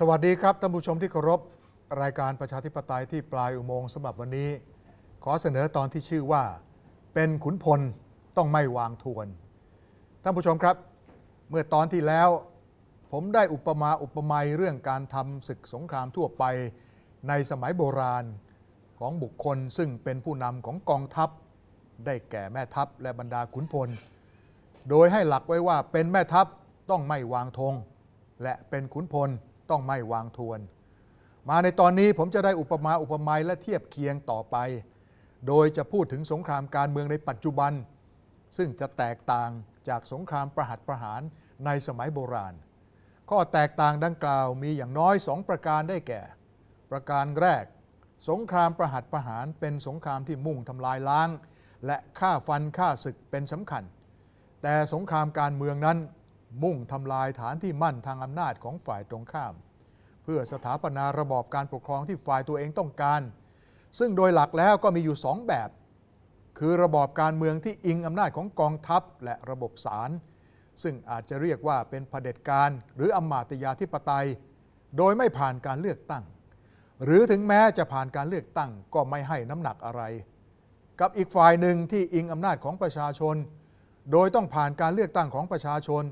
สวัสดีครับท่านผู้ชมที่เคารพรายการประชาธิปไตยที่ปลายอุโมงค์สำหรับวันนี้ ขอเสนอตอนที่ชื่อว่า เป็นขุนพลต้องไม่วางทวน ท่านผู้ชมครับ เมื่อตอนที่แล้ว ผมได้อุปมาอุปไมยเรื่องการทำศึกสงครามทั่วไป ในสมัยโบราณของบุคคลซึ่งเป็นผู้นำของกองทัพ ได้แก่แม่ทัพและบรรดาขุนพล โดยให้หลักไว้ว่าเป็นแม่ทัพต้องไม่วางธงและเป็นขุนพล ต้องไม่วางทวน มาในตอนนี้ผมจะได้อุปมาอุปไมยและเทียบเคียงต่อไป โดยจะพูดถึงสงครามการเมืองในปัจจุบัน ซึ่งจะแตกต่างจากสงครามประหัตประหารในสมัยโบราณ ข้อแตกต่างดังกล่าวมีอย่างน้อยสองประการได้แก่ ประการแรก สงครามประหัตประหารเป็นสงครามที่มุ่งทำลายล้าง และฆ่าฟันฆ่าศึกเป็นสำคัญ แต่สงครามการเมืองนั้น มุ่งทำลายฐานที่มั่นทางอำนาจของฝ่ายตรงข้าม เพื่อสถาปนาระบอบการปกครองที่ฝ่ายตัวเองต้องการ ซึ่งโดยหลักแล้วก็มีอยู่สองแบบ คือระบอบการเมืองที่อิงอำนาจของกองทัพและระบบศาลซึ่งอาจจะเรียกว่าเป็นเผด็จการหรืออำมาตยาธิปไตย โดยไม่ผ่านการเลือกตั้ง หรือถึงแม้จะผ่านการเลือกตั้งก็ไม่ให้น้ำหนักอะไร กับอีกฝ่ายหนึ่งที่อิงอำนาจของประชาชน โดยต้องผ่านการเลือกตั้งของประชาชน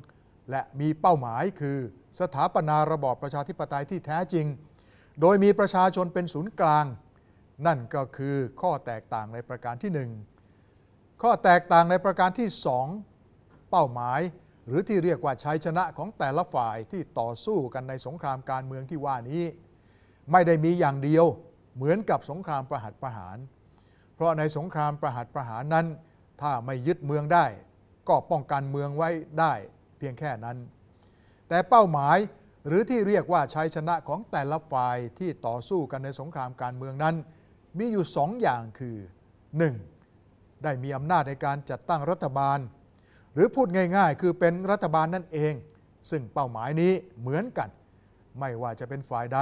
และมีเป้าหมายคือสถาปนาระบอบประชาธิปไตยที่แท้จริง โดยมีประชาชนเป็นศูนย์กลาง นั่นก็คือข้อแตกต่างในประการที่หนึ่งข้อแตกต่างในประการที่สองเป้าหมาย หรือที่เรียกว่าชัยชนะของแต่ละฝ่ายที่ต่อสู้กันในสงครามการเมืองที่ว่านี้ ไม่ได้มีอย่างเดียวเหมือนกับสงครามประหัตประหาร เพราะในสงครามประหัตประหารนั้น ถ้าไม่ยึดเมืองได้ ก็ป้องกันเมืองไว้ได้ เพียงแค่นั้น แต่เป้าหมายหรือที่เรียกว่าชัยชนะของแต่ละฝ่ายที่ต่อสู้กันในสงครามการเมืองนั้น มีอยู่สองอย่างคือ 1. ได้มีอำนาจในการจัดตั้งรัฐบาล หรือพูดง่ายๆ คือเป็นรัฐบาลนั่นเอง ซึ่งเป้าหมายนี้เหมือนกัน ไม่ว่าจะเป็นฝ่ายใด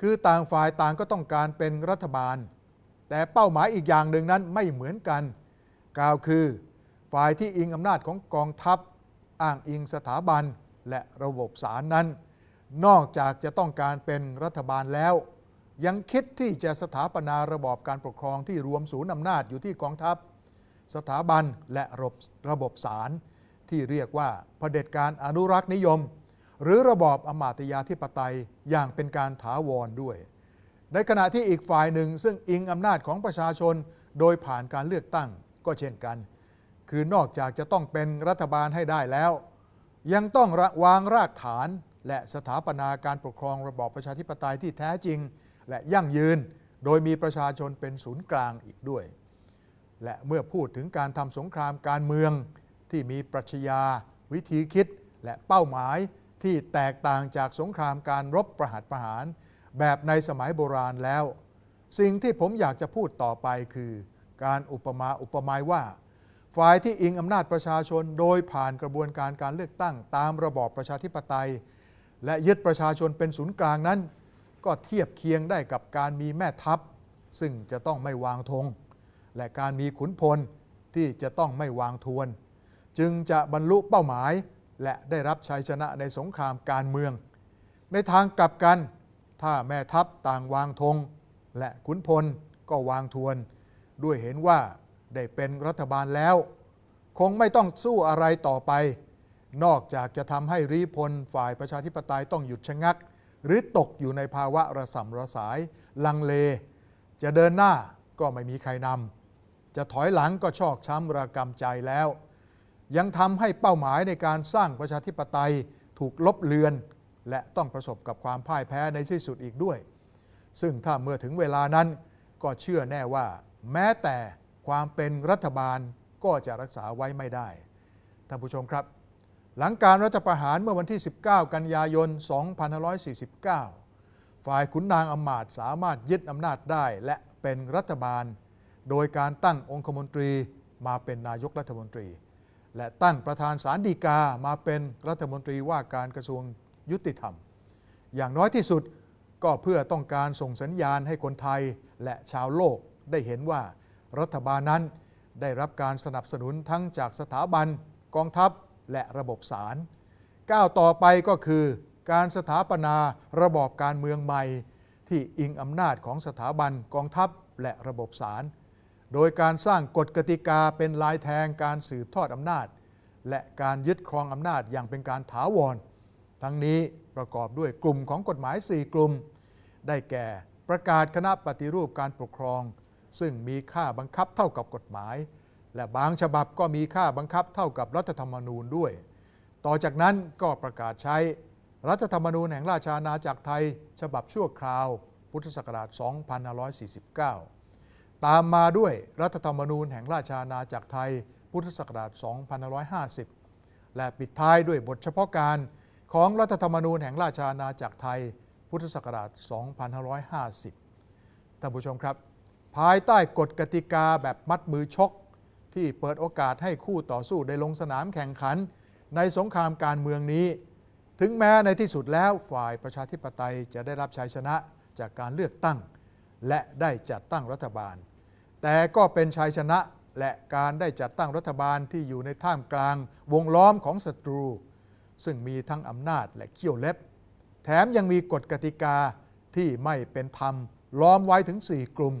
คือต่างฝ่ายต่างก็ต้องการเป็นรัฐบาล แต่เป้าหมายอีกอย่างหนึ่งนั้นไม่เหมือนกัน กล่าวคือ ฝ่ายที่อิงอำนาจของกองทัพ อ้างอิงสถาบันและระบบศาลนั้น นอกจากจะต้องการเป็นรัฐบาลแล้ว ยังคิดที่จะสถาปนาระบอบการปกครองที่รวมศูนย์อำนาจอยู่ที่กองทัพ สถาบันและระบบระบบศาลที่เรียกว่าเผด็จการอนุรักษ์นิยม หรือระบอบอมาตยาธิปไตยอย่างเป็นการถาวรด้วย ในขณะที่อีกฝ่ายหนึ่งซึ่งอิงอำนาจของประชาชนโดยผ่านการเลือกตั้งก็เช่นกัน คือนอกจากจะต้องเป็นรัฐบาลให้ได้แล้ว ยังต้องวางรากฐานและสถาปนาการปกครองระบอบประชาธิปไตยที่แท้จริง และยั่งยืน โดยมีประชาชนเป็นศูนย์กลางอีกด้วย และเมื่อพูดถึงการทำสงครามการเมืองที่มีปรัชญา วิธีคิด และเป้าหมายที่แตกต่างจากสงครามการรบประหัตประหาร แบบในสมัยโบราณแล้ว สิ่งที่ผมอยากจะพูดต่อไปคือ การอุปมาอุปไมยว่า ฝ่ายที่อิงอำนาจประชาชน โดยผ่านกระบวนการการเลือกตั้ง ตามระบอบประชาธิปไตย และยึดประชาชนเป็นศูนย์กลางนั้น ก็เทียบเคียงได้กับการมีแม่ทัพ ซึ่งจะต้องไม่วางธงและการมีขุนพลที่จะต้องไม่วางทวน จึงจะบรรลุเป้าหมาย และได้รับชัยชนะในสงครามการเมือง ในทางกลับกัน ถ้าแม่ทัพต่างวางธงและขุนพลก็วางทวน ด้วยเห็นว่า ได้เป็นรัฐบาลแล้ว คงไม่ต้องสู้อะไรต่อไป นอกจากจะทำให้รีพลฝ่ายประชาธิปไตยต้องหยุดชะงัก หรือตกอยู่ในภาวะระสำระสาย ลังเล จะเดินหน้าก็ไม่มีใครนำจะถอยหลังก็ชอกช้ำระกำใจแล้ว ยังทำให้เป้าหมายในการสร้างประชาธิปไตยถูกลบเลือน และต้องประสบกับความพ่ายแพ้ในที่สุดอีกด้วย ซึ่งถ้าเมื่อถึงเวลานั้นก็เชื่อแน่ว่า แม้แต่ ความเป็นรัฐบาลก็จะรักษาไว้ไม่ได้ ท่านผู้ชมครับ หลังการรัฐประหารเมื่อวันที่ 19 กันยายน 2549 ฝ่ายขุนนางอำมาตย์สามารถยึดอำนาจได้และเป็นรัฐบาล โดยการตั้งองคมนตรีมาเป็นนายกรัฐมนตรี และตั้งประธานสารดีกามาเป็นรัฐมนตรีว่าการกระทรวงยุติธรรม อย่างน้อยที่สุดก็เพื่อต้องการส่งสัญญาณให้คนไทยและชาวโลกได้เห็นว่า รัฐบาลนั้น ได้รับการสนับสนุนทั้งจากสถาบัน กองทัพ และระบบศาลก้าวต่อไปก็คือ การสถาปนาระบอบการเมืองใหม่ ที่อิงอำนาจของสถาบันกองทัพและระบบศาลโดยการสร้างกฎกติกาเป็นลายแทงการสืบทอดอำนาจ และการยึดครองอำนาจอย่างเป็นการถาวร ทั้งนี้ประกอบด้วยกลุ่มของกฎหมาย 4 กลุ่ม ได้แก่ประกาศคณะปฏิรูปการปกครอง ซึ่งมีค่าบังคับเท่ากับกฎหมาย และบางฉบับก็มีค่าบังคับเท่ากับรัฐธรรมนูญด้วย ต่อจากนั้นก็ประกาศใช้รัฐธรรมนูญแห่งราชอาณาจักรไทย ฉบับชั่วคราว พุทธศักราช 2549 ตามมาด้วยรัฐธรรมนูญแห่งราชอาณาจักรไทย พุทธศักราช 2550 และปิดท้ายด้วยบทเฉพาะการของรัฐธรรมนูญแห่งราชอาณาจักรไทย พุทธศักราช 2550 ท่านผู้ชมครับ ภายใต้กฎกติกาแบบมัดมือชก ที่เปิดโอกาสให้คู่ต่อสู้ได้ลงสนามแข่งขัน ในสงครามการเมืองนี้ ถึงแม้ในที่สุดแล้วฝ่ายประชาธิปไตยจะได้รับชัยชนะจากการเลือกตั้ง และได้จัดตั้งรัฐบาล แต่ก็เป็นชัยชนะและการได้จัดตั้งรัฐบาลที่อยู่ในท่ามกลางวงล้อมของศัตรู ซึ่งมีทั้งอำนาจและเขี้ยวเล็บ แถมยังมีกฎกติกาที่ไม่เป็นธรรมล้อมไว้ถึง 4 กลุ่ม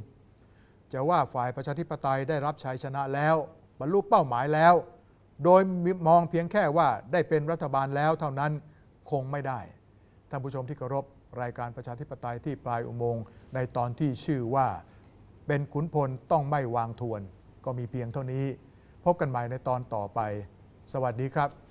จะว่าฝ่ายประชาธิปไตยได้รับชัยชนะแล้ว บรรลุเป้าหมายแล้ว โดยมองเพียงแค่ว่าได้เป็นรัฐบาลแล้วเท่านั้นคงไม่ได้ท่านผู้ชมที่เคารพรายการประชาธิปไตยที่ปลายอุโมงค์ในตอนที่ชื่อว่า เป็นขุนพลต้องไม่วางทวน ก็มีเพียงเท่านี้ พบกันใหม่ในตอนต่อไป สวัสดีครับ